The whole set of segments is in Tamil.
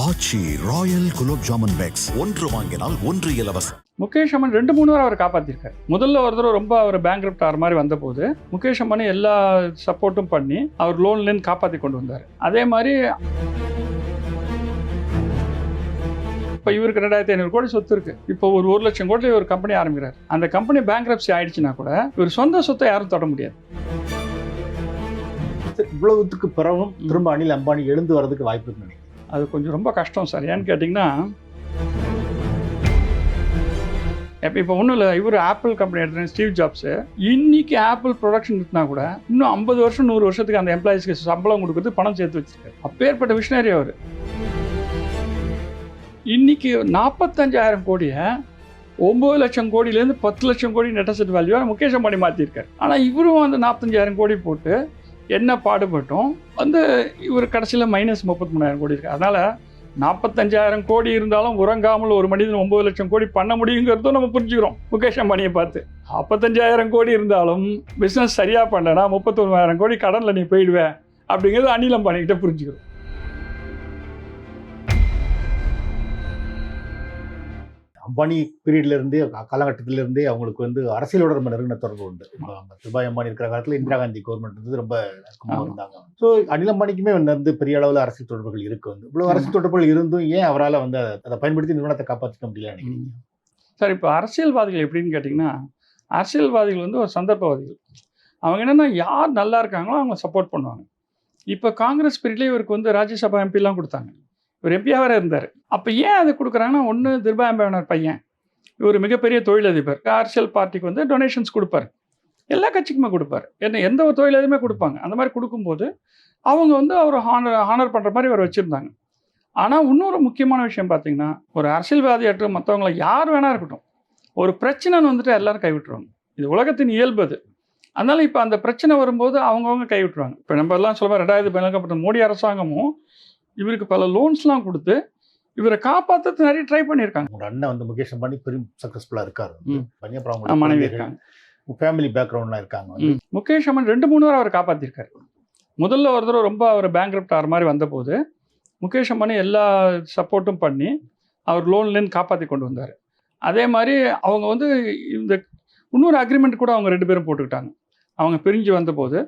ஆச்சி ராயல் குலோப் ஜாமுன் பேக்ஸ் ஒன்று வாங்கினால் ஒன்று இலவசம். முகேஷ் அம்மன் ரெண்டு மூணு வாரம் அவர் காப்பாத்திருக்காரு. முதல்ல ஒரு தடவை ரொம்ப அவர் பேங்க் ஆகிற மாதிரி வந்தபோது முகேஷ் அம்மன் எல்லா சப்போர்ட்டும் பண்ணி அவர் லோன்லேருந்து காப்பாற்றி கொண்டு வந்தார். அதே மாதிரி இப்போ இவருக்கு ரெண்டாயிரத்தி ஐநூறு கோடி சொத்து இருக்கு. இப்போ ஒரு ஒரு லட்சம் கோடி ஒரு கம்பெனி ஆரம்பிக்கிறார். அந்த கம்பெனி பேங்க் ஆயிடுச்சுன்னா கூட இவர் சொந்த சொத்தை யாரும் தொட முடியாது. இவ்வளவுத்துக்கு பிறகும் திரும்ப அனில் அம்பானி எழுந்து வர்றதுக்கு வாய்ப்பு நினைக்கிறேன். அது கொஞ்சம் ரொம்ப கஷ்டம் சார். ஏன்னு கேட்டிங்கன்னா இப்போ இப்போ ஒன்றும் இல்லை. இவர் ஆப்பிள் கம்பெனி எடுத்து ஸ்டீவ் ஜாப்ஸு இன்றைக்கி ஆப்பிள் ப்ரொடக்ஷன் இருந்தால் கூட இன்னும் ஐம்பது வருஷம் நூறு வருஷத்துக்கு அந்த எம்ப்ளாயிஸ்க்கு சம்பளம் கொடுக்குறது பணம் சேர்த்து வச்சிருக்காரு. அப்பேற்பட்ட விஷனரி அவர். இன்றைக்கி நாற்பத்தஞ்சாயிரம் கோடியை ஒம்பது லட்சம் கோடியிலேருந்து பத்து லட்சம் கோடி நெட் வேல்யூவாக முகேஷ் அம்பானி மாற்றிருக்காரு ஆனால் இவரும் அந்த நாற்பத்தஞ்சாயிரம் கோடி போட்டு என்ன பாடுபட்டும்? வந்து இவர் கடைசியில் மைனஸ் முப்பத்தி மூணாயிரம் கோடி இருக்கு. அதனால் நாற்பத்தஞ்சாயிரம் கோடி இருந்தாலும் உறங்காமல் ஒரு மனிதன் ஒம்பது லட்சம் கோடி பண்ண முடியுங்கிறதும் நம்ம புரிஞ்சுக்கிறோம். முகேஷ் அம்பானியை பார்த்து. நாற்பத்தஞ்சாயிரம் கோடி இருந்தாலும் பிஸ்னஸ் சரியாக பண்ணனா முப்பத்தொன்னாயிரம் கோடி கடனில் நீ போயிடுவேன் அப்படிங்கிறது அனில் அம்பானிக்கிட்ட புரிஞ்சுக்கிறோம். அம்பானி பீரியட்ல இருந்தே காலகட்டத்தில இருந்தே அவங்களுக்கு வந்து அரசியலோட ரொம்ப நெருங்கின தொடர்பு உண்டு. துபாய் அம்பானி இருக்கிற காலத்துல இந்திரா காந்தி கவர்மெண்ட் வந்து ரொம்ப. இருந்தாங்க. ஸோ அனில் அம்பானிக்குமே வந்து பெரிய அளவில் அரசியல் தொடர்புகள் இருக்கு வந்து. இவ்வளவு அரசியல் தொடர்புகள் இருந்தும் ஏன் அவரால் வந்து அதை- அதை பயன்படுத்தி நிறுவனத்தை காப்பாற்றிக்க முடியல நினைக்கிறீங்க? சார் இப்போ அரசியல்வாதிகள் எப்படின்னு கேட்டிங்கன்னா அரசியல்வாதிகள் வந்து ஒரு சந்தர்ப்பவாதிகள். அவங்க என்னென்னா யார் நல்லா இருக்காங்களோ அவங்க சப்போர்ட் பண்ணுவாங்க. இப்போ காங்கிரஸ் பீரியட்லேயே இவருக்கு வந்து ராஜ்யசபா எம்பிலாம் கொடுத்தாங்க. இவர் எம்பியாக வேறு இருந்தார். அப்போ ஏன் அது கொடுக்குறாங்கன்னா ஒன்று திருபாம்பேவனர் பையன். இவர் மிகப்பெரிய தொழிலதிபர். அரசியல் பார்ட்டிக்கு வந்து டொனேஷன்ஸ் கொடுப்பாரு. எல்லா கட்சிக்குமே கொடுப்பாரு. என்ன எந்த ஒரு தொழிலதுமே கொடுப்பாங்க. அந்த மாதிரி கொடுக்கும்போது அவங்க வந்து அவர் ஹானர் ஹானர் பண்ணுற மாதிரி அவர் வச்சுருந்தாங்க. ஆனால் இன்னொரு முக்கியமான விஷயம் பார்த்தீங்கன்னா ஒரு அரசியல்வாதியாட்டும் மற்றவங்கள யார் வேணால் இருக்கட்டும் ஒரு பிரச்சனைன்னு வந்துட்டு எல்லாரும் கைவிட்டுருவாங்க. இது உலகத்தின் இயல்பு அது. அதனால இப்போ அந்த பிரச்சனை வரும்போது அவங்கவுங்க கைவிட்டுருவாங்க. இப்போ நம்ம எல்லாம் சொல்லுவோம் ரெண்டாயிரத்தி பதினக்கப்பட்ட மோடி அரசாங்கமும் இவருக்கு பல லோன்ஸ்லாம் கொடுத்து இவரை காப்பாற்றுறது நிறைய ட்ரை பண்ணியிருக்காங்க. உங்களோட அண்ணன் வந்து முகேஷ் அம்பானி பெரும் சக்ஸஸ்ஃபுல்லாக இருக்காரு. அப்புறம் மனைவி இருக்காங்க. ஃபேமிலி பேக்ரவுண்ட்லாம் இருக்காங்க. முகேஷ் அம்மன் ரெண்டு மூணு வாரம் அவர் காப்பாற்றிருக்காரு முதல்ல ஒரு தடவை ரொம்ப அவர் பேங்க் ஆகிற மாதிரி வந்தபோது முகேஷ் அம்பானி எல்லா சப்போர்ட்டும் பண்ணி அவர் லோன்லேருந்து காப்பாற்றி கொண்டு வந்தார். அதே மாதிரி அவங்க வந்து இந்த இன்னொரு அக்ரிமெண்ட் கூட அவங்க ரெண்டு பேரும் போட்டுக்கிட்டாங்க. அவங்க பிரிஞ்சு வந்தபோது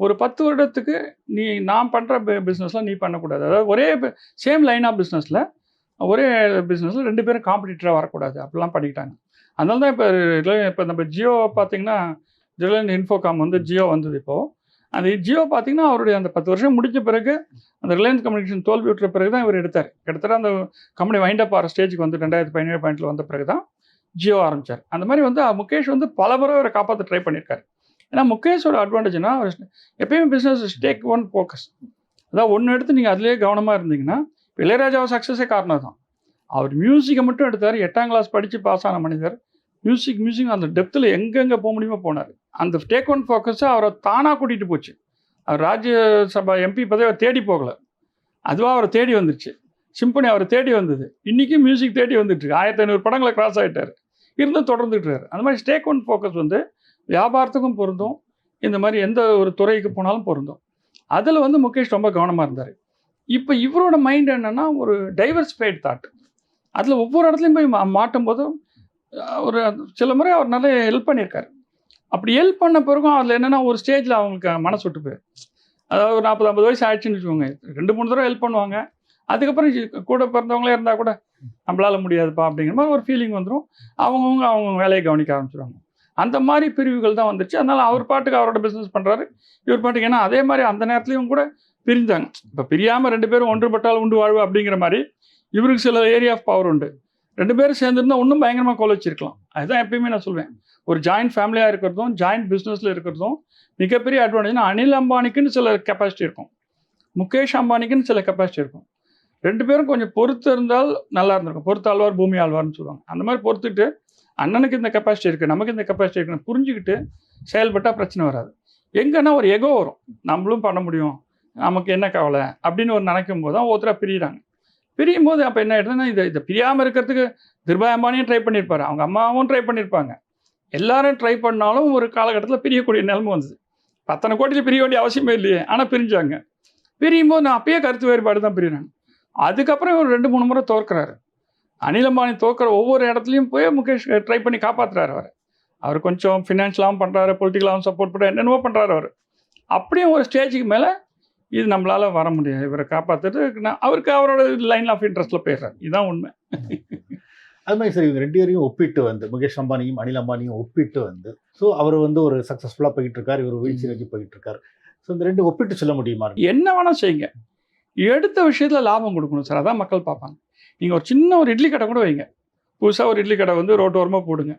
ஒரு பத்து வருடத்துக்கு நீ நான் பண்ணுற பிஸ்னஸில் நீ பண்ணக்கூடாது. அதாவது ஒரே சேம் லைன் ஆஃப் பிஸ்னஸில் ஒரே பிஸ்னஸில் ரெண்டு பேரும் காம்படிட்டராக வரக்கூடாது. அப்படிலாம் பண்ணிக்கிட்டாங்க அதனால தான் இப்போ இப்போ நம்ம ஜியோ பார்த்தீங்கன்னா ரிலையன்ஸ் இன்ஃபோகாம் வந்து ஜியோ வந்தது இப்போது அந்த ஜியோ பார்த்தீங்கன்னா அவருடைய அந்த பத்து வருஷம் முடிஞ்ச பிறகு அந்த ரிலையன்ஸ் கம்யூனிகேஷன் தோல்வி விட்டுற பிறகு தான் இவர் எடுத்தார். கிட்டத்தட்ட அந்த கம்பெனி வைண்ட் அப் ஆகிற ஸ்டேஜுக்கு வந்து ரெண்டாயிரத்தி பதினேழு பாயிண்ட்டில் வந்த பிறகு தான் ஜியோ ஆரம்பித்தார் அந்த மாதிரி வந்து முகேஷ் வந்து பல முறை அவரை காப்பாற்ற ட்ரை பண்ணியிருக்காரு ஏன்னா முகேஷோட அட்வான்டேஜ்னா எப்பயுமே பிஸ்னஸ் டேக் ஒன் ஃபோக்கஸ் அதான் ஒன்று எடுத்து நீங்கள் அதிலே கவனமாக இருந்தீங்கன்னா இப்ப இளையராஜாவை சக்ஸஸே காரணம் தான் அவர் மியூசிக்கை மட்டும் எடுத்தார். எட்டாம் கிளாஸ் படித்து பாஸ் ஆன மனிதர். மியூசிக் மியூசிக் அந்த டெப்த்தில் எங்கெங்கே போக முடியுமோ போனார். அந்த டேக் ஒன் ஃபோக்கஸை அவரை தானாக கூட்டிகிட்டு போச்சு. அவர் ராஜ்யசபா எம்பி பதவியை தேடி போகல. அதுவாக அவரை தேடி வந்துருச்சு. சிம்பனி அவரை தேடி வந்தது. இன்றைக்கும் மியூசிக் தேடி வந்துட்டுருக்கு ஆயிரத்தி ஐநூறு படங்களை கிராஸ் ஆகிட்டார் இருந்தும் தொடர்ந்துட்டுருக்காரு அந்த மாதிரி ஸ்டேக் ஒன் ஃபோக்கஸ் வந்து வியாபாரத்துக்கும் பொருந்தும். இந்த மாதிரி எந்த ஒரு துறைக்கு போனாலும் பொருந்தும். அதில் வந்து முகேஷ் ரொம்ப கவனமாக இருந்தார். இப்போ இவரோட மைண்ட் என்னென்னா ஒரு டைவர்ஸ்ஃபைடு தாட் அதில் ஒவ்வொரு இடத்துலையும் போய் மா- மாட்டும் போதும் ஒரு சில முறை அவர் நிறைய ஹெல்ப் பண்ணியிருக்காரு. அப்படி ஹெல்ப் பண்ண பிறகும் அதில் என்னென்னா ஒரு ஸ்டேஜில் அவங்களுக்கு மனசு விட்டு போயிரு. அதாவது ஒரு நாற்பது ஐம்பது வயசு ஆயிடுச்சுன்னு வச்சுக்கோங்க. ரெண்டு மூணு தடவை ஹெல்ப் பண்ணுவாங்க. அதுக்கப்புறம் கூட பிறந்தவங்களே இருந்தால் கூட நம்மளால முடியாதுப்பா அப்படிங்கிற மாதிரி ஒரு ஃபீலிங் வந்துடும் அவங்கவுங்க அவங்க வேலையை கவனிக்க ஆரம்பிச்சிடுவாங்க அந்த மாதிரி பிரிவுகள் தான் வந்துச்சு அதனால் அவர் பாட்டுக்கு அவரோட பிஸ்னஸ் பண்ணுறாரு இவர் பாட்டுக்கு ஏன்னா அதே மாதிரி அந்த நேரத்துலையும் கூட பிரிஞ்சாங்க. இப்போ பிரியாமல் ரெண்டு பேரும் ஒன்றுபட்டால் உண்டு வாழ்வு அப்படிங்கிற மாதிரி இவருக்கு சில ஏரியா ஆஃப் பவர் உண்டு. ரெண்டு பேரும் சேர்ந்துருந்தா இன்னும் பயங்கரமாக கோல வச்சிருக்கலாம் அதுதான் எப்பயுமே நான் சொல்வேன். ஒரு ஜாயிண்ட் ஃபேமிலியாக இருக்கிறதும் ஜாயிண்ட் பிஸ்னஸில் இருக்கிறதும் மிகப்பெரிய அட்வான்டேஜ்னா அனில் அம்பானிக்குன்னு சில கெப்பாசிட்டி இருக்கும். முகேஷ் அம்பானிக்குன்னு சில கெப்பாசிட்டி இருக்கும். ரெண்டு பேரும் கொஞ்சம் பொறுத்து இருந்தால் நல்லா இருந்திருக்கும். பொறுத்து ஆழ்வார் பூமி ஆழ்வார்னு சொல்லுவாங்க. அந்த மாதிரி பொறுத்துட்டு அண்ணனுக்கு இந்த கெப்பாசிட்டி இருக்குது நமக்கு இந்த கெப்பாசிட்டி இருக்குன்னு புரிஞ்சுக்கிட்டு செயல்பட்டால் பிரச்சனை வராது. எங்கன்னா ஒரு எகோ வரும். நம்மளும் பண்ண முடியும். நமக்கு என்ன கவலை? அப்படின்னு ஒரு நினைக்கும் போது தான் ஒருத்தராக பிரியிறாங்க. பிரியும் போது அப்போ என்ன ஆகிடுதுன்னா இதை இதை பிரியாமல் இருக்கிறதுக்கு திருபாய் அம்பானியும் ட்ரை பண்ணியிருப்பாரு. அவங்க அம்மாவும் ட்ரை பண்ணியிருப்பாங்க. எல்லாரும் ட்ரை பண்ணாலும் ஒரு காலகட்டத்தில் பிரியக்கூடிய நிலைமை வந்தது. பத்தனை கோட்டியில் பிரிய வேண்டிய அவசியமே இல்லையே. ஆனால் பிரிஞ்சாங்க. பிரியும் போது நான் அப்பயே கருத்து வேறுபாடு தான் பிரியிறாங்க அதுக்கப்புறம் ஒரு ரெண்டு மூணு முறை தோற்கிறாரு. அனில் அம்பானி தோற்கிற ஒவ்வொரு இடத்துலையும் போய் முகேஷ் ட்ரை பண்ணி காப்பாற்றுறாரு அவர். அவர் கொஞ்சம் ஃபினான்ஷியலாகவும் பண்ணுறாரு பொலிட்டிக்கலாகவும் சப்போர்ட் பண்ணுறாரு என்னென்னவோ பண்ணுறாரு அவர். அப்படியும் ஒரு ஸ்டேஜுக்கு மேலே இது நம்மளால் வர முடியாது. இவரை காப்பாற்றுறது நான் அவருக்கு அவரோட லைன் ஆஃப் இன்ட்ரெஸ்ட்டில் போயிடுறாரு. இதுதான் உண்மை. அது மாதிரி சார் இவங்க ரெண்டு பேரையும் ஒப்பிட்டு வந்து முகேஷ் அம்பானியும் அனில் அம்பானியும் ஒப்பிட்டு வந்து ஸோ அவர் வந்து ஒரு சக்ஸஸ்ஃபுல்லாக போயிட்டு இருக்காரு இவர் வீழ்ச்சி நோக்கி போயிட்டு இருக்காரு ஸோ இந்த ரெண்டு ஒப்பிட்டு சொல்ல முடியுமா? என்ன வேணால் செய்யுங்க. எடுத்த விஷயத்தில் லாபம் கொடுக்கணும் சார். அதான் மக்கள் பார்ப்பாங்க. நீங்கள் ஒரு சின்ன ஒரு இட்லி கடை கூட வைங்க. புதுசாக ஒரு இட்லி கடை வந்து ரோட்டோரமாக போடுங்க.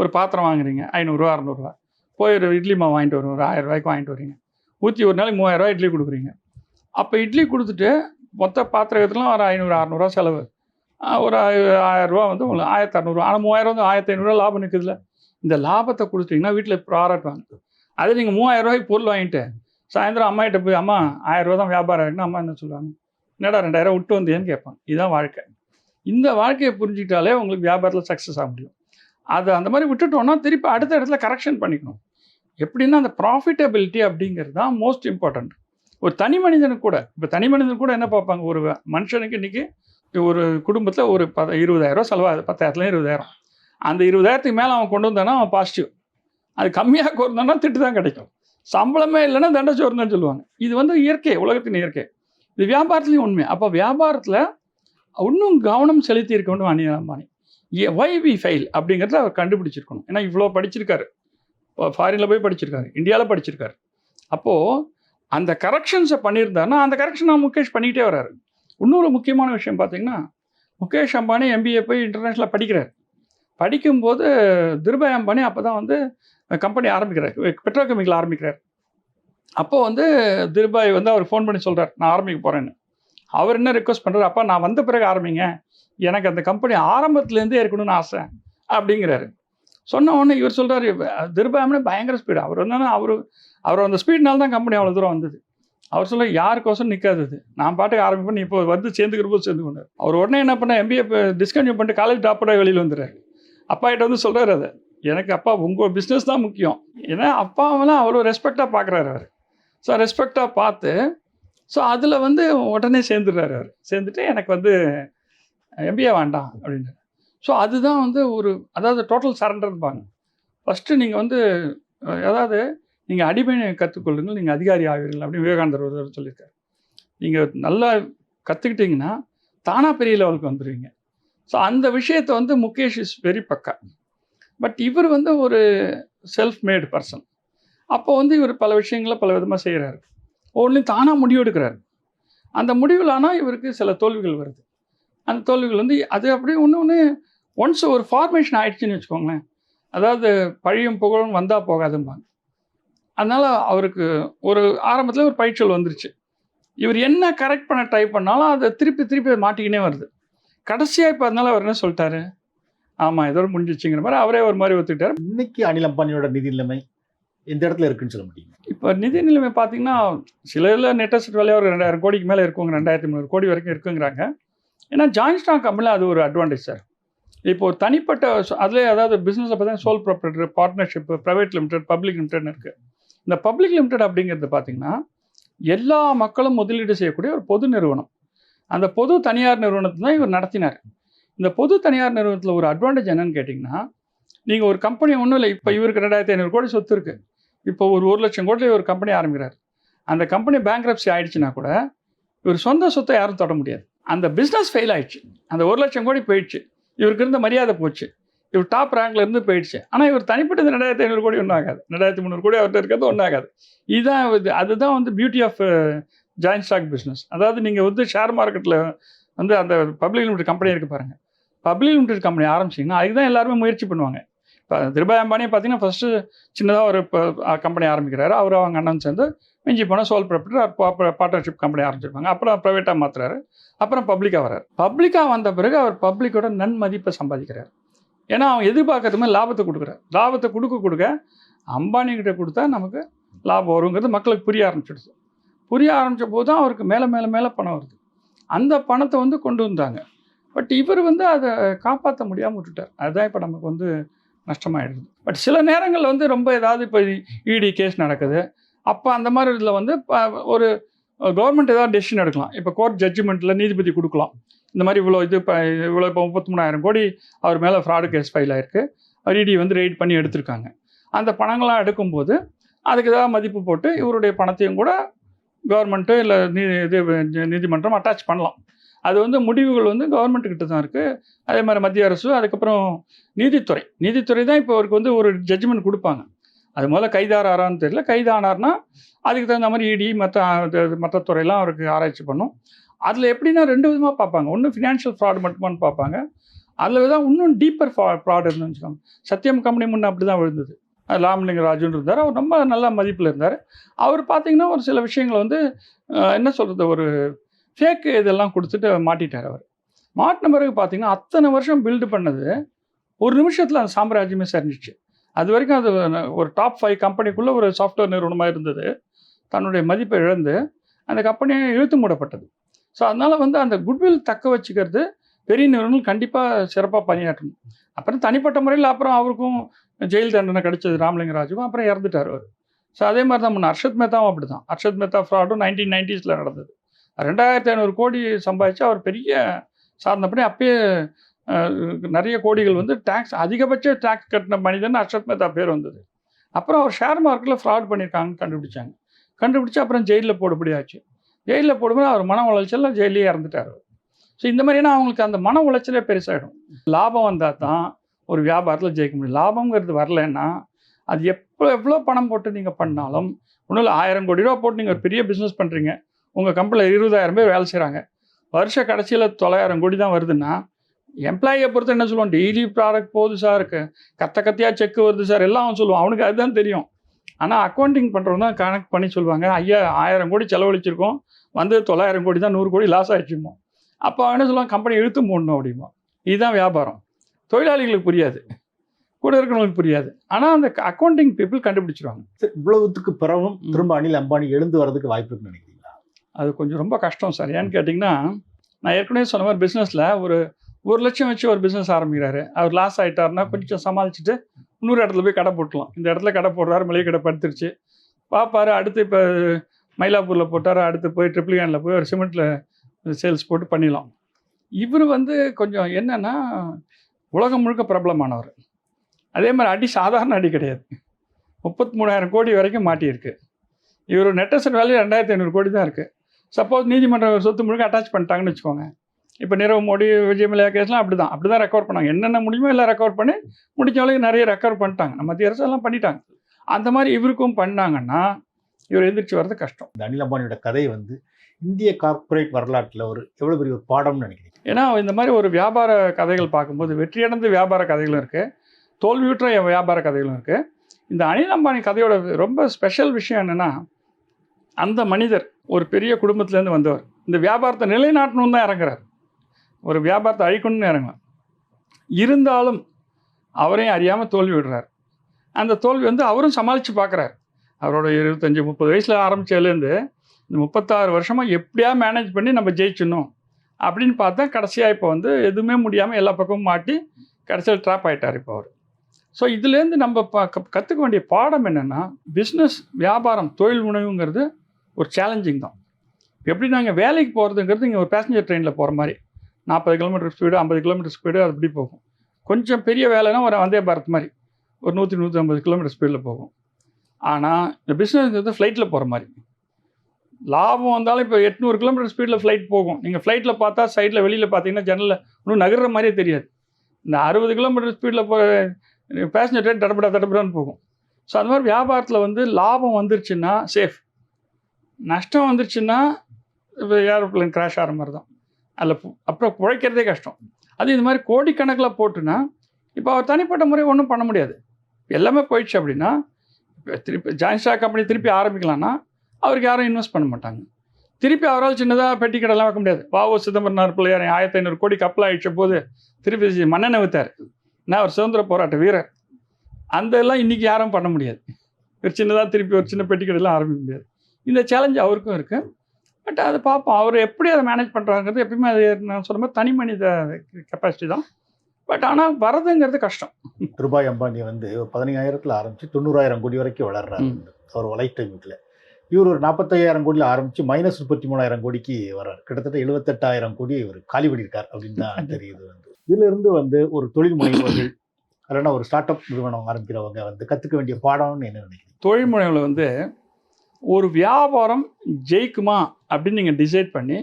ஒரு பாத்திரம் வாங்குறீங்க ஐநூறுரூவா அறநூறுவா போய் ஒரு இட்லி மாவு வாங்கிட்டு வரும் ஒரு ஆயிரம் ரூபாய்க்கு வாங்கிட்டு வரீங்க. ஊற்றி ஒரு நாளைக்கு மூவாயிரரூவா இட்லி கொடுக்குறீங்க. அப்போ இட்லி கொடுத்துட்டு மொத்த பாத்திரத்துலாம் ஒரு ஐநூறு அறநூறுவா செலவு. ஒரு ஆயிரரூவா வந்து உங்களுக்கு ஆயிரத்தி அறநூறுவா ஆனால் மூவாயிரம் வந்து ஆயிரத்தி ஐநூறுரூவா லாபம் நிற்குதுல இந்த லாபத்தை கொடுத்தீங்கன்னா வீட்டில் பாராட்டுவாங்க அதே நீங்கள் மூவாயிரரூவாய்க்கு பொருள் வாங்கிட்டு சாயந்தரம் அம்மாகிட்ட போய் அம்மா ஆயிரம் ரூபா தான் வியாபாரம் ஆகிட்டுனா அம்மா என்ன சொல்லுவாங்க? என்னடா ரெண்டாயிரம் விட்டு வந்தேன்னு கேட்பாங்க. இதுதான் வாழ்க்கை. இந்த வாழ்க்கையை புரிஞ்சுக்கிட்டாலே உங்களுக்கு வியாபாரத்தில் சக்ஸஸ் ஆக முடியும். அதை அந்த மாதிரி விட்டுட்டோம்னா திருப்பி அடுத்த இடத்துல கரெக்ஷன் பண்ணிக்கணும். எப்படின்னா அந்த ப்ராஃபிட்டபிலிட்டி அப்படிங்கிறது தான் மோஸ்ட் இம்பார்ட்டண்ட் ஒரு தனி மனிதனுக்கு கூட இப்போ தனி மனிதன் கூட என்ன பார்ப்பாங்க? ஒரு மனுஷனுக்கு இன்றைக்கி ஒரு குடும்பத்தில் ஒரு பத இருபதாயிரம் செலவாகுது. பத்தாயிரத்துல இருபதாயிரம். அந்த இருபதாயிரத்துக்கு மேலே அவன் கொண்டு வந்தானா அவன் பாசிட்டிவ் அது கம்மியாக கொண்டானா திட்டு தான் கிடைக்கும். சம்பளமே இல்லைன்னா தண்டச்சோறு தான் சொல்லுவாங்க. இது வந்து இயற்கை உலகத்தின் இயற்கை. இது வியாபாரத்துலேயும் உண்மை. அப்போ வியாபாரத்தில் இன்னும் கவனம் செலுத்தி இருக்க வேண்டும் Anil Ambani. Why we fail அப்படிங்கிறத அவர் கண்டுபிடிச்சிருக்கணும். ஏன்னா இவ்வளோ படிச்சிருக்காரு. ஃபாரினில் போய் படிச்சிருக்காரு. இந்தியாவில் படிச்சிருக்காரு. அப்போது அந்த கரெக்ஷன்ஸை பண்ணியிருந்தாருன்னா அந்த கரெக்ஷனை முகேஷ் பண்ணிக்கிட்டே வராரு இன்னொரு முக்கியமான விஷயம் பார்த்தீங்கன்னா முகேஷ் அம்பானி எம்பிஏ போய் இன்டர்நேஷ்னலாக படிக்கிறார். படிக்கும்போது திருபாய் அம்பானி அப்போ தான் வந்து கம்பெனி ஆரம்பிக்கிறார். பெட்ரோகெமிக்கல் ஆரம்பிக்கிறார். அப்போது வந்து திருபாய் வந்து அவர் ஃபோன் பண்ணி சொல்கிறார் நான் ஆரம்பிக்க போகிறேன்னு அவர் என்ன ரெக்வஸ்ட் பண்ணுறாரு அப்பா நான் வந்த பிறகு ஆரம்பிங்க. எனக்கு அந்த கம்பெனி ஆரம்பத்துலேருந்தே இருக்கணும்னு ஆசை அப்படிங்கிறாரு. சொன்ன உடனே இவர் சொல்கிறாரு திருபாயம்னே பயங்கர ஸ்பீடு அவர் வந்து அவர் அவர் அந்த ஸ்பீட்னால தான் கம்பெனி அவ்வளோ தூரம் வந்தது. அவர் சொல்ல யாருக்கோசம் நிற்காதது நான் பாட்டுக்கு ஆரம்பிப்பேன் நீ இப்போ வந்து சேர்ந்துக்கிற போது சேர்ந்து கொண்டார் அவர் உடனே என்ன பண்ண எம்பிஏ டிஸ்கன்யூ பண்ணிட்டு காலேஜ் டாப்பராக வெளியில் வந்துடுறாரு. அப்பா கிட்ட வந்து சொல்கிறார் அதை. எனக்கு அப்பா உங்கள் பிஸ்னஸ் தான் முக்கியம். ஏன்னா அப்பாவெல்லாம் அவ்வளோ ரெஸ்பெக்டாக பார்க்குறாரு அவர். ஸோ ரெஸ்பெக்டாக பார்த்து ஸோ அதில் வந்து உடனே சேர்ந்துடுறாரு அவர். சேர்ந்துட்டு எனக்கு வந்து எம்பிஏ வேண்டாம் அப்படின்னு. ஸோ அதுதான் வந்து ஒரு அதாவது டோட்டல் சரண்டர்பாங்க ஃபஸ்ட்டு நீங்கள் வந்து அதாவது நீங்கள் அடிமையை கற்றுக்கொள்ளுங்கள் நீங்கள் அதிகாரி ஆவீர்கள் அப்படின்னு விவேகானந்தர் ஒரு சொல்லியிருக்காரு. நீங்கள் நல்லா கற்றுக்கிட்டிங்கன்னா தானாக பெரிய லெவலுக்கு வந்துடுவீங்க ஸோ அந்த விஷயத்தை வந்து Mukesh is very pakka. But இவர் வந்து ஒரு செல்ஃப் மேடு பர்சன் அப்போ வந்து இவர் பல விஷயங்களை பல விதமாக செய்கிறாரு ஒவ்வொன்றையும் தானாக முடிவு எடுக்கிறாரு. அந்த முடிவில் ஆனால் இவருக்கு சில தோல்விகள் வருது. அந்த தோல்விகள் வந்து அது அப்படியே ஒன்று ஒன்று ஒன்ஸ் ஒரு ஃபார்மேஷன் ஆயிடுச்சுன்னு வச்சுக்கோங்களேன். அதாவது பழியும் புகழும் வந்தால் போகாதும்பாங்க. அதனால் அவருக்கு ஒரு ஆரம்பத்தில் ஒரு பயிற்சல் வந்துருச்சு. இவர் என்ன கரெக்ட் பண்ண ட்ரை பண்ணாலும் அதை திருப்பி திருப்பி மாட்டிக்கினே வருது. கடைசியாக இப்போ அதனால அவர் என்ன சொல்லிட்டாரு? ஆமாம் இதோட முடிஞ்சிச்சுங்கிற மாதிரி அவரே ஒரு மாதிரி ஒத்துக்கிட்டார். இன்னைக்கு அனில் அம்பானியோட நிதி நிலைமை இந்த இடத்துல இருக்குன்னு சொல்ல முடியும்? இப்போ நிதி நிலைமை பார்த்தீங்கன்னா சில இதில் நெட்டஸ்ட் வேலையாக ஒரு ரெண்டாயிரம் கோடிக்கு மேலே இருக்குங்க ரெண்டாயிரத்தி முந்நூறு கோடி வரைக்கும் இருக்குங்கிறாங்க. ஏன்னா ஜாயின்ட் ஸ்டாக் கம்பெனியில் அது ஒரு அட்வான்டேஜ் சார் இப்போ தனிப்பட்ட அதில் அதாவது பிஸ்னஸை பார்த்தீங்கன்னா sole property partnership private limited public லிமிடெட்னு இருக்குது இந்த பப்ளிக் லிமிடெட் அப்படிங்கிறது பார்த்தீங்கன்னா எல்லா மக்களும் முதலீடு செய்யக்கூடிய ஒரு பொது நிறுவனம். அந்த பொது தனியார் நிறுவனத்தை தான் இவர் நடத்தினார். இந்த பொது தனியார் நிறுவனத்தில் ஒரு அட்வான்டேஜ் என்னன்னு கேட்டிங்கன்னா நீங்கள் ஒரு கம்பெனி ஒன்றும் இல்லை இப்போ இவருக்கு ரெண்டாயிரத்தி ஐநூறு கோடி சொத்து இருக்குது இப்போ ஒரு ஒரு லட்சம் கோடியில் ஒரு கம்பெனி ஆரம்பிக்கிறார். அந்த கம்பெனி பேங்க்ரப்சி ஆயிடுச்சுன்னா கூட இவர் சொந்த சொத்தை யாரும் தொட முடியாது. அந்த பிஸ்னஸ் ஃபெயில் ஆயிடுச்சு. அந்த ஒரு லட்சம் கோடி போயிடுச்சு. இவருக்கு இருந்த மரியாதை போச்சு. இவர் டாப் ரேங்க்ல இருந்து போயிடுச்சு. ஆனால் இவர் தனிப்பட்ட ரெண்டாயிரத்தி ஐநூறு கோடி ஒன்றும் ஆகாது. ரெண்டாயிரத்தி முந்நூறு கோடி அவர்கிட்ட இருக்கிறது ஒன்றும் ஆகாது. இதுதான் இது அதுதான் வந்து beauty of joint stock business அதாவது நீங்கள் வந்து ஷேர் மார்க்கெட்டில் வந்து அந்த பப்ளிக் லிமிடெட் கம்பெனி இருக்கு பாருங்கள் பப்ளிக் லிமிடெட் கம்பெனி ஆரம்பிச்சிங்கன்னா அதுக்கு தான் எல்லாருமே முயற்சி பண்ணுவாங்க. இப்போ திருபாய் அம்பானியை பார்த்தீங்கன்னா ஃபஸ்ட்டு சின்னதாக ஒரு இப்போ கம்பெனி ஆரம்பிக்கிறாரு. அவர் அவங்க அண்ணன் சேர்ந்து மிஞ்சி போனால் சோல் ப்ராப்பர்ட்டி பார்ட்னர்ஷிப் கம்பெனி ஆரம்பிச்சிருப்பாங்க. அப்புறம் ப்ரைவேட்டாக மாற்றுறாரு அப்புறம் பப்ளிக்காக வர்றாரு. பப்ளிக்காக வந்த பிறகு அவர் பப்ளிக்கோட நன்மதிப்பை சம்பாதிக்கிறார். ஏன்னா அவன் எதிர்பார்க்கறது மாதிரி லாபத்தை கொடுக்குறாரு. லாபத்தை கொடுக்க கொடுக்க அம்பானி கிட்ட கொடுத்தா நமக்கு லாபம் வருங்கிறது மக்களுக்கு புரிய ஆரம்பிச்சிடுது. புரிய ஆரம்பித்த போது தான் அவருக்கு மேலே மேலே மேலே பணம் வருது. அந்த பணத்தை வந்து கொண்டு வந்தாங்க. பட் இவர் வந்து அதை காப்பாற்ற முடியாமல் விட்டுட்டார். அதுதான் இப்போ நமக்கு வந்து நஷ்டமாயிடுது. பட் சில நேரங்களில் வந்து ரொம்ப ஏதாவது இப்போ இடி கேஸ் நடக்குது. அப்போ அந்த மாதிரி இதில் வந்து ஒரு கவர்மெண்ட் ஏதாவது டெசிஷன் எடுக்கலாம். இப்போ கோர்ட் ஜட்ஜ்மெண்ட்டில் நீதிபதி கொடுக்கலாம். இந்த மாதிரி இவ்வளோ இது இப்போ இவ்வளோ இப்போ முப்பத்தி மூணாயிரம் கோடி அவர் மேலே ஃப்ராடு கேஸ் ஃபைல் ஆயிருக்கு. இடி வந்து ரெய்ட் பண்ணி எடுத்திருக்காங்க. அந்த பணங்கள்லாம் எடுக்கும்போது அதுக்கு ஏதாவது மதிப்பு போட்டு இவருடைய பணத்தையும் கூட கவர்மெண்ட்டு இல்லை நீ இது நீதிமன்றம் அட்டாச் பண்ணலாம். அது வந்து முடிவுகள் வந்து கவர்மெண்ட் கிட்ட தான் இருக்குது அதே மாதிரி மத்திய அரசு அதுக்கப்புறம் நீதித்துறை. நீதித்துறை தான் இப்போ அவருக்கு வந்து ஒரு ஜட்ஜ்மெண்ட் கொடுப்பாங்க. அது முதல்ல கைதாராரான்னு தெரியல. கைதானார்னா அதுக்கு தகுந்த மாதிரி இடி மற்ற மற்ற துறையெல்லாம் அவருக்கு ஆராய்ச்சி பண்ணும். அதில் எப்படின்னா ரெண்டு விதமாக பார்ப்பாங்க. ஒன்று ஃபினான்ஷியல் ஃப்ராட் மட்டுமான்னு பார்ப்பாங்க. அதில் தான் இன்னும் டீப்பர் ஃப்ராட் இருந்துன்னு வச்சுக்கோங்க. சத்தியம் கம்பெனி முன்னே அப்படி தான் விழுந்தது. அது ராமலிங்க ராஜுன்னு இருந்தார். அவர் ரொம்ப நல்ல மதிப்பில் இருந்தார். அவர் பார்த்தீங்கன்னா ஒரு சில விஷயங்களை வந்து என்ன சொல்கிறது ஒரு ஃபேக்கு இதெல்லாம் கொடுத்துட்டு மாட்டிட்டார் அவர். மாட்டின பிறகு பார்த்தீங்கன்னா அத்தனை வருஷம் பில்டு பண்ணது ஒரு நிமிஷத்தில் அந்த சாம்ராஜ்யமே சரிஞ்சிச்சு. அது வரைக்கும் அது ஒரு டாப் ஃபைவ் கம்பெனிக்குள்ளே ஒரு சாஃப்ட்வேர் நிறுவனமாக இருந்தது. தன்னுடைய மதிப்பை இழந்து அந்த கம்பெனியை இழுத்து மூடப்பட்டது. ஸோ அதனால் வந்து அந்த குட்வில் தக்க வச்சுக்கிறது பெரிய நிறுவனங்கள் கண்டிப்பாக சிறப்பாக பணியாற்றணும். அப்புறம் தனிப்பட்ட முறையில் அப்புறம் அவருக்கும் ஜெயில் தண்டனை கிடைச்சது ராமலிங்க ராஜுக்கும் அப்புறம் இறந்துட்டார் அவர். ஸோ அதே மாதிரி தான் முன்ன அர்ஷத் மேத்தாவும் அப்படி தான் அர்ஷத் மேத்தா ஃப்ராடும் நைன்டீன் நைன்டிஸில் நடந்தது. ரெண்டாயிரத்தி ஐநூறு கோடி சம்பாதிச்சு அவர் பெரிய சார்ந்தபடி அப்பயே நிறைய கோடிகள் வந்து டேக்ஸ் அதிகபட்ச டேக்ஸ் கட்டின மனிதன் அர்ஷத் மேத்தா பேர் வந்தது. அப்புறம் அவர் ஷேர் மார்க்கெட்டில் ஃப்ராட் பண்ணியிருக்காங்கன்னு கண்டுபிடிச்சாங்க. கண்டுபிடிச்சு அப்புறம் ஜெயிலில் போடுபடியாச்சு ஜெயிலில் போடும்போது அவர் மன உளைச்சலில் ஜெயிலே இறந்துட்டார் ஸோ இந்த மாதிரினா அவங்களுக்கு அந்த மன உளைச்சலே பெருசாகிடும் லாபம் வந்தால் தான் ஒரு வியாபாரத்தில் ஜெயிக்க முடியும். லாபங்கிறது வரலைன்னா அது எப்போ எவ்வளோ பணம் போட்டு நீங்கள் பண்ணாலும் ஒன்றும் இல்லை ஆயிரம் கோடி ரூபா போட்டு நீங்கள் ஒரு பெரிய பிஸ்னஸ் பண்ணுறீங்க உங்கள் கம்பெனியில் இருபதாயிரம் பேர் வேலை செய்கிறாங்க வருஷ கடைசியில் தொள்ளாயிரம் கோடி தான் வருதுன்னா எம்ப்ளாயியை பொறுத்து என்ன சொல்லுவான் டெய்லி ப்ராடக்ட் போகுது சார் கத்த கத்தியாக செக் வருது சார் எல்லாம் அவன் சொல்லுவான். அவனுக்கு அதுதான் தெரியும். ஆனால் அக்கௌண்டிங் பண்ணுறவங்க தான் கணக்கு பண்ணி சொல்லுவாங்க. ஐயா ஆயிரம் கோடி செலவழிச்சிருக்கோம். வந்து தொள்ளாயிரம் கோடி தான் நூறு கோடி லாஸ் ஆகிடுச்சுமோ அப்போ அவன் என்ன சொல்லுவான்? கம்பெனி இழுத்து போடணும் அப்படிமா இதுதான் வியாபாரம். தொழிலாளிகளுக்கு புரியாது. கூட இருக்கிறவங்களுக்கு புரியாது. ஆனால் அந்த அக்கௌண்டிங் பீப்புள் கண்டுபிடிச்சிருவாங்க. சரி, இவ்வளவுத்துக்கு பிறகும் திரும்ப அனில் அம்பானி எழுந்து வர்றதுக்கு வாய்ப்பு இருக்குன்னு நினைக்கிறீங்களா அது கொஞ்சம் ரொம்ப கஷ்டம் சார் ஏன்னு கேட்டிங்கன்னா நான் ஏற்கனவே சொன்ன மாதிரி பிஸ்னஸில் ஒரு ஒரு லட்சம் வச்சு ஒரு பிஸ்னஸ் ஆரம்பிக்கிறாரு. அவர் லாஸ் ஆகிட்டாருன்னா கொஞ்சம் சமாளிச்சுட்டு இன்னொரு இடத்துல போய் கடை போட்டலாம் இந்த இடத்துல கடை போடுறாரு மளிகை கடை படுத்துருச்சு. பார்ப்பாரு அடுத்து இப்போ மயிலாப்பூரில் போட்டார் அடுத்து போய் ட்ரிப்ளிகானில் போய் ஒரு சிமெண்ட்டில் சேல்ஸ் போட்டு பண்ணிடலாம். இவர் வந்து கொஞ்சம் என்னன்னா உலகம் முழுக்க பிரபலமானவர் அதே மாதிரி அடி சாதாரண அடி கிடையாது. முப்பத்தி மூணாயிரம் கோடி வரைக்கும் மாட்டியிருக்கு. இவர் நெட்டசன் வேல்யூ ரெண்டாயிரத்தி ஐநூறு கோடி தான் இருக்குது சப்போஸ் நீதிமன்ற சொத்து முழுக்க அட்டாச் பண்ணிட்டாங்கன்னு வச்சுக்கோங்க. இப்போ நிரவ் மோடி விஜயமலையா கேஸ்லாம் அப்படி தான் அப்படி தான் ரெக்கவர் பண்ணாங்க. என்னென்ன முடியுமோ எல்லாம் ரெக்கவர் பண்ணி முடிஞ்ச அளவுக்கு நிறைய ரெக்கவர் பண்ணிட்டாங்க. நம்ம மத்திய அரசு எல்லாம் பண்ணிட்டாங்க. அந்த மாதிரி இவருக்கும் பண்ணாங்கன்னா இவர் எந்திரிச்சு வர்றது கஷ்டம். இந்த அனில் அம்பானியோட கதை வந்து இந்திய கார்ப்பரேட் வரலாற்றில் ஒரு எவ்வளவு பெரிய ஒரு பாடம்னு நினைக்கிறீங்க? ஏன்னா இந்த மாதிரி ஒரு வியாபார கதைகள் பார்க்கும்போது வெற்றியடைந்த வியாபார கதைகளும் இருக்குது தோல்வியுற்ற வியாபார கதைகளும் இருக்குது இந்த அனில் அம்பானி கதையோட ரொம்ப ஸ்பெஷல் விஷயம் என்னென்னா அந்த மனிதர் ஒரு பெரிய குடும்பத்துலேருந்து வந்தவர். இந்த வியாபாரத்தை நிலைநாட்டணும்னு தான் இறங்குறார். ஒரு வியாபாரத்தை அழிக்கணும்னு இறங்கலாம். இருந்தாலும் அவரையும் அறியாமல் தோல்வி விடுறார். அந்த தோல்வி வந்து அவரும் சமாளித்து பார்க்குறாரு அவரோட இருபத்தஞ்சி முப்பது வயசில் ஆரம்பித்ததுலேருந்து இந்த முப்பத்தாறு வருஷமாக எப்படியா மேனேஜ் பண்ணி நம்ம ஜெயிச்சிடணும் அப்படின்னு பார்த்தா கடைசியாக இப்போ வந்து எதுவுமே முடியாமல் எல்லா பக்கமும் மாட்டி கடைசியில் ட்ராப் ஆகிட்டார் இப்போ அவர். ஸோ இதுலேருந்து நம்ம ப கற்றுக்க வேண்டிய பாடம் என்னென்னா பிஸ்னஸ் வியாபாரம் தொழில் முனைவுங்கிறது ஒரு சேலஞ்சிங் தான். எப்படி நாங்கள் வேலைக்கு போகிறதுங்கிறது இங்கே ஒரு பேசஞ்சர் ட்ரெயினில் போகிற மாதிரி. நாற்பது கிலோமீட்டர் ஸ்பீடு ஐம்பது கிலோமீட்டர் ஸ்பீடு அது இப்படி போகும். கொஞ்சம் பெரிய வேலைனா ஒரு வந்தே பாரத் மாதிரி. ஒரு நூற்றி நூற்றி ஐம்பது கிலோமீட்டர் ஸ்பீடில் போகும். ஆனால் இந்த பிஸ்னஸ் வந்து ஃப்ளைட்டில் போகிற மாதிரி. லாபம் வந்தாலும் இப்போ எட்நூறு கிலோமீட்டர் ஸ்பீடில் ஃப்ளைட் போகும். நீங்கள் ஃப்ளைட்டில் பார்த்தா சைடில் வெளியில் பார்த்தீங்கன்னா ஜன்னலில் இன்னும் நகர்ற மாதிரியே தெரியாது. இந்த அறுபது கிலோமீட்டர் ஸ்பீடில் போகிற பேசஞ்சர் ட்ரெயின் தடப்படா தடப்படான்னு போகும். ஸோ அந்த மாதிரி வியாபாரத்தில் வந்து லாபம் வந்துருச்சுன்னா சேஃப் நஷ்டம் வந்துருச்சுன்னா இப்போ ஏரோப்ளைன் கிராஷ் ஆகிற மாதிரி தான் அதில் பு- அப்புறம் பிழைக்கிறதே கஷ்டம். அது இந்த மாதிரி கோடிக்கணக்கில் போட்டுனா இப்போ அவர் தனிப்பட்ட முறை ஒன்றும் பண்ண முடியாது. எல்லாமே போயிடுச்சு அப்படின்னா இப்போ திருப்பி ஜாயின் ஸ்டாக் கம்பெனி திருப்பி ஆரம்பிக்கலாம்னா அவருக்கு யாரும் இன்வெஸ்ட் பண்ண மாட்டாங்க. திருப்பி அவரால் சின்னதாக பெட்டி கடைலாம் வைக்க முடியாது. வாவோ சிதம்பரனார் பிள்ளையார் ஆயிரத்தி ஐநூறு கோடி கப்பல் ஆயிடுச்ச போது திருப்பி மன்னனை வித்தார். நான் ஒரு சுதந்திர போராட்ட வீரர். அந்த எல்லாம் இன்னைக்கு யாரும் பண்ண முடியாது. ஒரு சின்னதாக திருப்பி ஒரு சின்ன பெட்டி கடையெல்லாம் ஆரம்பிக்க முடியாது. இந்த சேலஞ்ச் அவருக்கும் இருக்கு. பட் அதை பார்ப்போம். அவர் எப்படி அதை மேனேஜ் பண்ணுறாங்கிறது எப்பயுமே அது நான் சொன்ன மாதிரி தனி மனித கெப்பாசிட்டி தான். பட் ஆனால் வரதுங்கிறது கஷ்டம். ரூபாய் அம்பானி வந்து பதினையாயிரத்துல ஆரம்பிச்சு தொண்ணூறாயிரம் கோடி வரைக்கும் வளர்றாரு. அவர் லைஃப் டைமுக்குள்ள இவர் ஒரு நாற்பத்தையாயிரம் கோடியில் ஆரம்பிச்சு மைனஸ் முப்பத்தி மூணாயிரம் கோடிக்கு வர்றார். கிட்டத்தட்ட எழுபத்தெட்டாயிரம் கோடி இவர் காலி பண்ணியிருக்கார் அப்படின்னு தான் தெரியுது வந்து. இதுல இருந்து வந்து ஒரு தொழில் முனைவோர்கள் இல்லைன்னா ஒரு ஸ்டார்ட் அப் நிறுவனம் ஆரம்பிக்கிறவங்க வந்து கத்துக்க வேண்டிய பாடம்னு என்ன நினைக்கிறீங்க? தொழில் முனைவில் வந்து ஒரு வியாபாரம் ஜெயிக்குமா அப்படின்னு நீங்கள் டிசைட் பண்ணி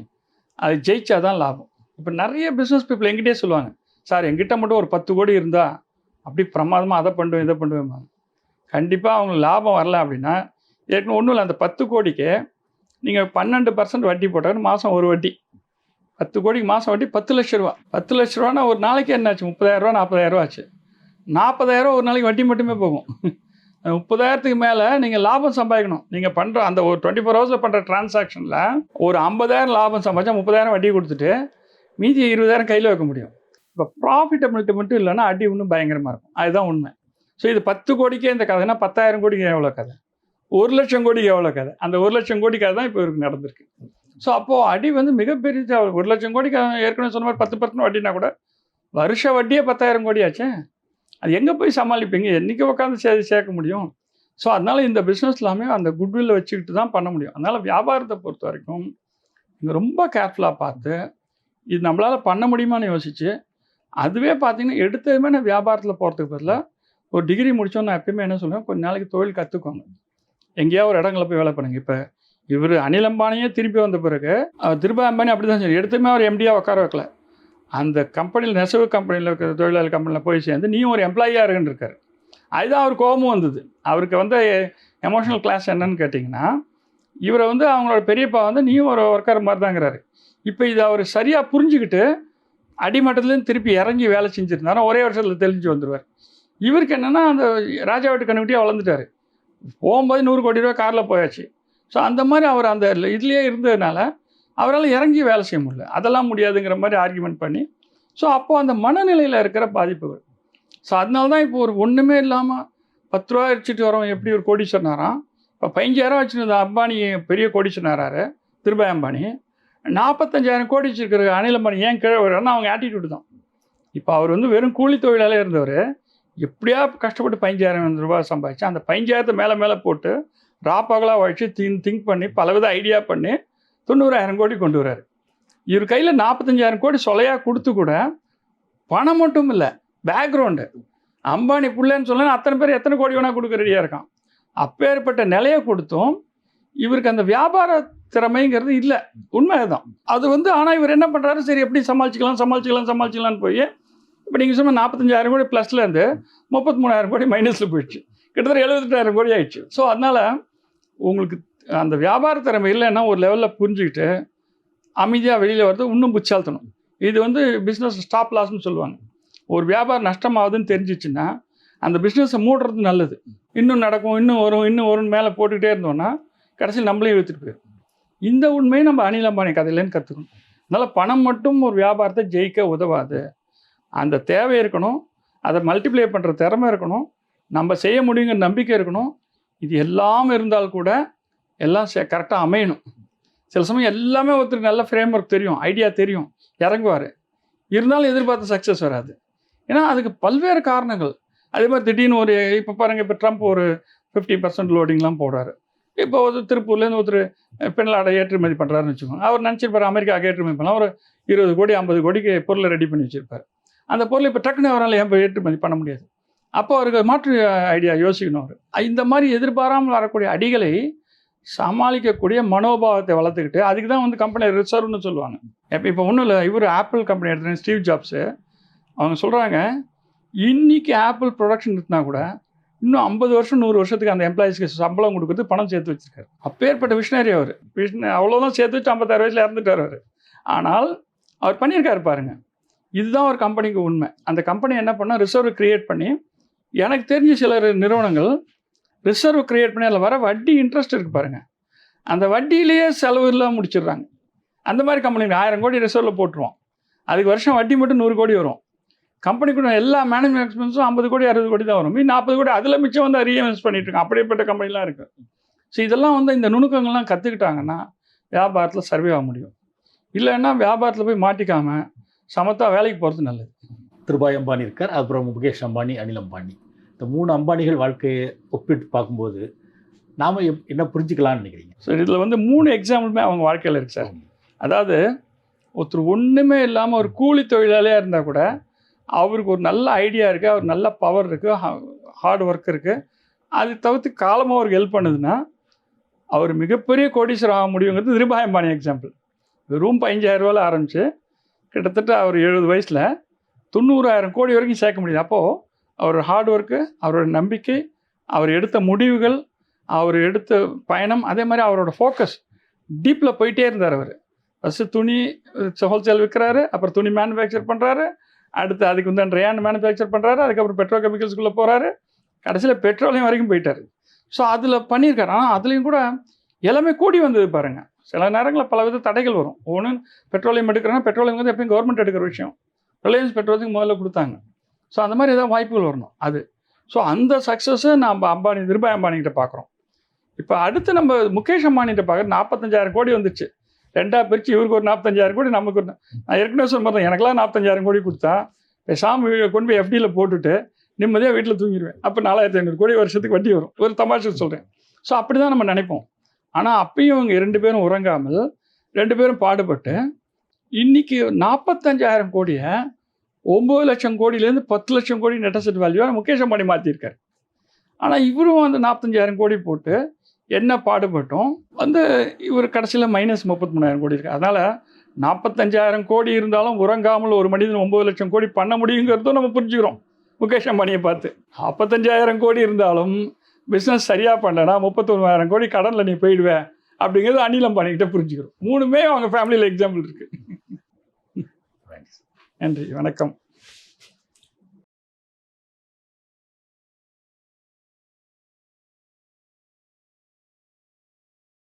அது ஜெயிச்சா தான் லாபம். இப்போ நிறைய பிஸ்னஸ் பீப்புள் எங்கிட்டே சொல்லுவாங்க சார் எங்கிட்ட மட்டும் ஒரு பத்து கோடி இருந்தால் அப்படி பிரமாதமாக அதை பண்ணுவேன் இதை பண்ணுவேன். கண்டிப்பாக அவங்களுக்கு லாபம் வரல அப்படின்னா ஏற்கனவே ஒன்றும் இல்லை அந்த பத்து கோடிக்கு நீங்கள் பன்னெண்டு பர்சன்ட் வட்டி போட்டாலும் மாதம் ஒரு வட்டி. பத்து கோடிக்கு மாதம் வட்டி பத்து லட்ச ரூபா. பத்து லட்ச ரூபான்னா ஒரு நாளைக்கு என்னாச்சு? முப்பதாயிரரூவா நாற்பதாயிரரூவா ஆச்சு. நாற்பதாயிரரூவா ஒரு நாளைக்கு வட்டி மட்டுமே போகும். முப்பதாயிரத்துக்கு மேலே நீங்கள் லாபம் சம்பாதிக்கணும். நீங்கள் பண்ணுற அந்த ஒரு டுவெண்ட்டி ஃபோர் ஹவர்ஸில் பண்ணுற டிரான்சாக்ஷனில் ஒரு ஐம்பதாயிரம் லாபம் சம்பாதிச்சா முப்பதாயிரம் வட்டி கொடுத்துட்டு மீதி இருபதாயிரம் கையில் வைக்க முடியும். இப்போ ப்ராஃபிட்டபிலிட்டி மட்டும் இல்லைன்னா அடி இன்னும் பயங்கரமாக இருக்கும். அதுதான் உண்மை. ஸோ இது பத்து கோடிக்கே இந்த கதைனா பத்தாயிரம் கோடிக்கு எவ்வளோ கதை? ஒரு லட்சம் கோடிக்கு எவ்வளோ கதை? அந்த ஒரு லட்சம் கோடி கதை தான் இப்போ இவருக்கு நடந்திருக்கு. ஸோ அப்போது அடி வந்து மிகப்பெரிய ஒரு லட்சம் கோடிக்கு ஏற்கனவே சொன்ன மாதிரி பத்து பர்சன்ட் வட்டினா கூட வருஷ வட்டியே பத்தாயிரம் கோடி ஆச்சேன் அது எங்கே போய் சமாளிப்பீங்க? என்றைக்கு உட்காந்து சே சேர்க்க முடியும்? ஸோ அதனால் இந்த பிஸ்னஸ் எல்லாமே அந்த குட்வில்லை வச்சுக்கிட்டு தான் பண்ண முடியும். அதனால் வியாபாரத்தை பொறுத்த வரைக்கும் நீங்கள் ரொம்ப கேர்ஃபுல்லாக பார்த்து இது நம்மளால் பண்ண முடியுமான்னு யோசிச்சு அதுவே பார்த்தீங்கன்னா எடுத்ததுமே நான் வியாபாரத்தில் போகிறதுக்கு பதிலாக ஒரு டிகிரி முடித்தோம் நான் எப்பயுமே என்ன சொல்லுவேன் கொஞ்ச நாளைக்கு தொழில் கற்றுக்கோங்க எங்கேயாவது ஒரு இடங்களில் போய் வேலை பண்ணுங்க. இப்போ இவர் அனில் அம்பானியே திருப்பி வந்த பிறகு அவர் அம்பானி அப்படி தான் சொல்லி எடுத்துமே அவர் எம்டியாக உட்கார வைக்கல. அந்த கம்பெனியில் நெசவு கம்பெனியில் இருக்கிற தொழிலாளி கம்பெனியில் போய் சேர்ந்து நீயும் ஒரு எம்ப்ளாயியாக இருக்குன்னு இருக்காரு. அதுதான் அவர் கோபமும் வந்தது. அவருக்கு வந்து எமோஷனல் கிளாஸ் என்னன்னு கேட்டிங்கன்னா இவரை வந்து அவங்களோட பெரியப்பா வந்து நீயும் ஒரு ஒர்க்கர் மாதிரி தாங்கிறாரு இப்போ இதை அவர் சரியாக புரிஞ்சுக்கிட்டு அடிமட்டத்துலேருந்து திருப்பி இறங்கி வேலை செஞ்சுருந்தாரோ ஒரே வருஷத்தில் தெளிஞ்சு வந்துடுவார் இவருக்கு என்னென்னா அந்த ராஜா வீட்டு கண்ணுக்குட்டியாக வளர்ந்துட்டாரு. போகும்போது நூறு கோடி ரூபா காரில் போயாச்சு. ஸோ அந்த மாதிரி அவர் அந்த இதுலேயே இருந்ததுனால அவரால் இறங்கி வேலை செய்ய முடியல. அதெல்லாம் முடியாதுங்கிற மாதிரி ஆர்கியூமெண்ட் பண்ணி ஸோ அப்போது அந்த மனநிலையில் இருக்கிற பாதிப்புகள். ஸோ அதனால தான் இப்போ ஒரு ஒன்றுமே இல்லாமல் பத்து ரூபா வச்சுட்டு வரவன் எப்படி ஒரு கோடீஸ்வரனாராம்? இப்போ பதினஞ்சாயிரம் வச்சுருந்த அம்பானி பெரிய கோடீஸ்வரனாராரு திருபாய் அம்பானி. நாற்பத்தஞ்சாயிரம் கோடி வச்சுருக்கிற அனில் அம்பானி ஏன் கீழே வருவாருன்னா அவங்க ஆட்டிடியூடு தான். இப்போ அவர் வந்து வெறும் கூலி தொழிலாளே இருந்தவர். எப்படியா கஷ்டப்பட்டு பதினஞ்சாயிரம் ரூபாய் சம்பாதிச்சு அந்த பதினஞ்சாயிரத்தை மேலே மேலே போட்டு ராப்பகலாக உழைச்சி திங்க் திங்க் பண்ணி பலவித ஐடியா பண்ணி தொண்ணூறாயிரம் கோடி கொண்டு வரார் இவர் கையில் நாற்பத்தஞ்சாயிரம் கோடி சொலையாக கொடுத்து கூட பணம் மட்டும் இல்லை பேக்ரவுண்டு அம்பானி பிள்ளைன்னு சொல்ல அத்தனை பேர் எத்தனை கோடி வேணால் கொடுக்க ரெடியாக இருக்கான். அப்பேற்பட்ட நிலையை கொடுத்தும் இவருக்கு அந்த வியாபார திறமைங்கிறது இல்லை. உண்மை தான் அது வந்து ஆனால் இவர் என்ன பண்ணுறாரு சரி எப்படி சமாளிச்சிக்கலாம் சமாளிச்சிக்கலாம் சமாளிச்சிக்கலாம்னு போய் இப்போ நீங்கள் சொன்ன நாற்பத்தஞ்சாயிரம் கோடி ப்ளஸ்லேருந்து முப்பத்தி மூணாயிரம் கோடி மைனஸில் போயிடுச்சு. கிட்டத்தட்ட எழுபத்தெட்டாயிரம் கோடி ஆயிடுச்சு. ஸோ அதனால் உங்களுக்கு அந்த வியாபார திறமை இல்லைன்னா ஒரு லெவலில் புரிஞ்சுக்கிட்டு அமைதியாக வெளியில் வரது இன்னும் புச்சால்த்தணும் இது வந்து பிஸ்னஸ் ஸ்டாப் லாஸ்னு சொல்லுவாங்க. ஒரு வியாபாரம் நஷ்டமாகுதுன்னு தெரிஞ்சிச்சுன்னா அந்த பிஸ்னஸை மூடுறது நல்லது. இன்னும் நடக்கும் இன்னும் வரும் இன்னும் வரும்னு மேலே போட்டுக்கிட்டே இருந்தோம்னா கடைசியில் நம்மளையும் இழுத்துட்டு போயிடும் இந்த உண்மையை நம்ம அனில் அம்பானி கதையிலேருந்து கற்றுக்கணும் அதனால் பணம் மட்டும் ஒரு வியாபாரத்தை ஜெயிக்க உதவாது. அந்த தேவை இருக்கணும். அதை மல்டிப்ளை பண்ணுற திறமை இருக்கணும். நம்ம செய்ய முடியுங்கிற நம்பிக்கை இருக்கணும். இது எல்லாம் இருந்தால் கூட எல்லாம் கரெக்டாக அமையணும். சில சமயம் எல்லாமே ஒருத்தருக்கு நல்ல ஃப்ரேம் ஒர்க் தெரியும் ஐடியா தெரியும் இறங்குவார். இருந்தாலும் எதிர்பார்த்த சக்ஸஸ் வராது. ஏன்னா அதுக்கு பல்வேறு காரணங்கள். அதே மாதிரி திடீர்னு ஒரு இப்போ பாருங்கள் இப்போ ட்ரம்ப் ஒரு ஃபிஃப்டி பர்சன்ட் லோடிங்லாம் போடுறாரு. இப்போ ஒரு திருப்பூர்லேருந்து ஒருத்தர் பெண்ணாடை ஏற்றுமதி பண்ணுறாருன்னு வச்சுக்கோங்க. அவர் நினச்சிருப்பார் அமெரிக்காவுக்கு ஏற்றுமதி பண்ணலாம். ஒரு இருபது கோடி ஐம்பது கோடிக்கு பொருளை ரெடி பண்ணி வச்சுருப்பார். அந்த பொருள் இப்போ டக்குன்னு அவரால் ஏன் ஏற்றுமதி பண்ண முடியாது? அப்போ அவருக்கு மாற்று ஐடியா யோசிக்கணும் அவர். இந்த மாதிரி எதிர்பாராமல் வரக்கூடிய அடிகளை சமாளிக்கக்கூடிய மனோபாவத்தை வளர்த்துக்கிட்டு அதுக்கு தான் வந்து கம்பெனி ரிசர்வ்னு சொல்லுவாங்க. இப்போ இப்போ ஒன்றும் இல்லை இவர் ஆப்பிள் கம்பெனி எடுத்துகிட்டு ஸ்டீவ் ஜாப்ஸு அவங்க சொல்கிறாங்க இன்றைக்கி ஆப்பிள் ப்ரொடக்ஷன் இருந்தால் கூட இன்னும் ஐம்பது வருஷம் நூறு வருஷத்துக்கு அந்த எம்ப்ளாயிஸ்க்கு சம்பளம் கொடுக்குறது பணம் சேர்த்து வச்சுருக்காரு. அப்பேற்பட்ட விஷனரி அவர். விஷன அவ்வளோதான் சேர்த்து வச்சு ஐம்பத்தாறு வயசில் இறந்துட்டார் அவர். ஆனால் அவர் பண்ணியிருக்காரு பாருங்கள் இதுதான் ஒரு கம்பெனிக்கு உண்மை. அந்த கம்பெனி என்ன பண்ணால் ரிசர்வ் க்ரியேட் பண்ணி எனக்கு தெரிஞ்ச சில நிறுவனங்கள் ரிசர்வ் கிரியேட் பண்ணி அதில் வர வட்டி இன்ட்ரெஸ்ட் இருக்குது பாருங்கள் அந்த வட்டியிலேயே செலவு இல்லாமல் முடிச்சிடுறாங்க. அந்த மாதிரி கம்பெனி ஆயிரம் கோடி ரிசர்வில் போட்டுருவோம். அதுக்கு வருஷம் வட்டி மட்டும் நூறு கோடி வரும். கம்பெனிக்குள்ள எல்லா மேனேஜ்மெண்ட் எக்ஸ்பென்ஸும் ஐம்பது கோடி அறுபது கோடி தான் வரும். மீன் நாற்பது கோடி அதில் மிச்சம் வந்து ரீஇன்வெஸ்ட் பண்ணிட்டு இருக்கோம் அப்படிப்பட்ட கம்பெனிலாம் இருக்குது ஸோ இதெல்லாம் வந்து இந்த நுணுக்கங்கள்லாம் கற்றுக்கிட்டாங்கன்னா வியாபாரத்தில் சர்வே ஆக முடியும். இல்லைன்னா வியாபாரத்தில் போய் மாட்டிக்காமல் சமத்தாக வேலைக்கு போகிறது நல்லது. திருபாய் அம்பானி இருக்கார் அப்புறம் முகேஷ் அம்பானி அனில் அம்பானி. இந்த மூணு அம்பானிகள் வாழ்க்கையை ஒப்பிட்டு பார்க்கும்போது நாம எப்- என்ன புரிஞ்சுக்கலாம்னு நினைக்கிறீங்க? ஸோ இதில் வந்து மூணு எக்ஸாம்பிளுமே அவங்க வாழ்க்கையில் இருக்கு சார். அதாவது ஒருத்தர் ஒன்றுமே இல்லாமல் ஒரு கூலி தொழிலாளியாக இருந்தால் கூட அவருக்கு ஒரு நல்ல ஐடியா இருக்குது அவர் நல்ல பவர் இருக்குது ஹார்ட் ஒர்க் இருக்குது அது தவிர்த்து காலமாக அவருக்கு ஹெல்ப் பண்ணுதுன்னா அவர் மிகப்பெரிய கோடீஸ்வரர் ஆக முடியுங்கிறது திருபாய் அம்பானி எக்ஸாம்பிள் வெறும் பதினஞ்சாயிரம் ரூபாயில் ஆரம்பித்து கிட்டத்தட்ட அவர் எழுபது வயசில் தொண்ணூறாயிரம் கோடி வரைக்கும் சேர்க்க முடியுது. அப்போது அவர் ஹார்ட் ஒர்க்கு அவரோட நம்பிக்கை அவர் எடுத்த முடிவுகள் அவர் எடுத்த பயணம் அதே மாதிரி அவரோட ஃபோக்கஸ் டீப்பில் போயிட்டே இருந்தார் அவர். ஃபஸ்ட்டு துணி ஹோல்சேல் விற்கிறாரு அப்புறம் துணி மேனுஃபேக்சர் பண்ணுறாரு அடுத்து அதுக்கு வந்து ரேன் மேனுஃபேக்சர் பண்ணுறாரு அதுக்கப்புறம் பெட்ரோ கெமிக்கல்ஸ்குள்ளே போகிறாரு கடைசியில் பெட்ரோலியம் வரைக்கும் போயிட்டார். ஸோ அதில் பண்ணியிருக்காரு. ஆனால் அதுலேயும் கூட எல்லாமே கூடி வந்தது பாருங்கள் சில நேரங்களில் பல வித தடைகள் வரும். ஒன்று பெட்ரோலியம் எடுக்கிறோன்னா பெட்ரோலியம் வந்து எப்பயும் கவர்மெண்ட் எடுக்கிற விஷயம். ரிலையன்ஸ் பெட்ரோலுக்கு முதல்ல கொடுத்தாங்க. ஸோ அந்த மாதிரி ஏதாவது வாய்ப்புகள் வரணும் அது. ஸோ அந்த சக்ஸஸை நம்ம அம்பானி திருபாய் அம்பானிகிட்ட பார்க்குறோம் இப்போ அடுத்து நம்ம முகேஷ் அம்பானிகிட்ட பார்க்குற நாற்பத்தஞ்சாயிரம் கோடி வந்துச்சு. ரெண்டாக பிரித்து இவருக்கு ஒரு நாற்பத்தஞ்சாயிரம் கோடி நமக்கு ஒரு நான் ஏற்கனவே சொன்ன எனக்கெல்லாம் நாற்பத்தஞ்சாயிரம் கோடி கொடுத்தா பேசாமல் கொண்டு போய் எஃப்டியில் போட்டுட்டு நிம்மதியாக வீட்டில் தூங்கிடுவேன் அப்போ நாலாயிரத்தி ஐநூறு கோடி வருஷத்துக்கு வட்டி வரும். ஒரு தமாஷை சொல்கிறேன் ஸோ அப்படி தான் நம்ம நினைப்போம். ஆனால் அப்பயும் இவங்க ரெண்டு பேரும் உறங்காமல் ரெண்டு பேரும் பாடுபட்டு இன்னைக்கு நாற்பத்தஞ்சாயிரம் கோடியை ஒம்பது லட்சம் கோடியிலேருந்து பத்து லட்சம் கோடி நெட் அசட் வேல்யூவாக முகேஷ் அம்பானி மாற்றிருக்காரு ஆனால் இவரும் வந்து நாற்பத்தஞ்சாயிரம் கோடி போட்டு என்ன பாடுபட்டும்? வந்து இவர் கடைசியில் மைனஸ் முப்பத்தி மூணாயிரம் கோடி இருக்கு. அதனால் நாற்பத்தஞ்சாயிரம் கோடி இருந்தாலும் உறங்காமல் ஒரு மனிதன் ஒம்பது லட்சம் கோடி பண்ண முடியுங்கிறதும் நம்ம புரிஞ்சுக்கிறோம். முகேஷ் அம்பானியை பார்த்து. நாற்பத்தஞ்சாயிரம் கோடி இருந்தாலும் பிஸ்னஸ் சரியாக பண்ணனா முப்பத்தொன்னாயிரம் கோடி கடனில் நீ போயிடுவேன் அப்படிங்கிறது அனில் அம்பானிக்கிட்ட புரிஞ்சுக்கிறோம். மூணுமே அவங்க ஃபேமிலியில் எக்ஸாம்பிள் இருக்குது நன்றி வணக்கம்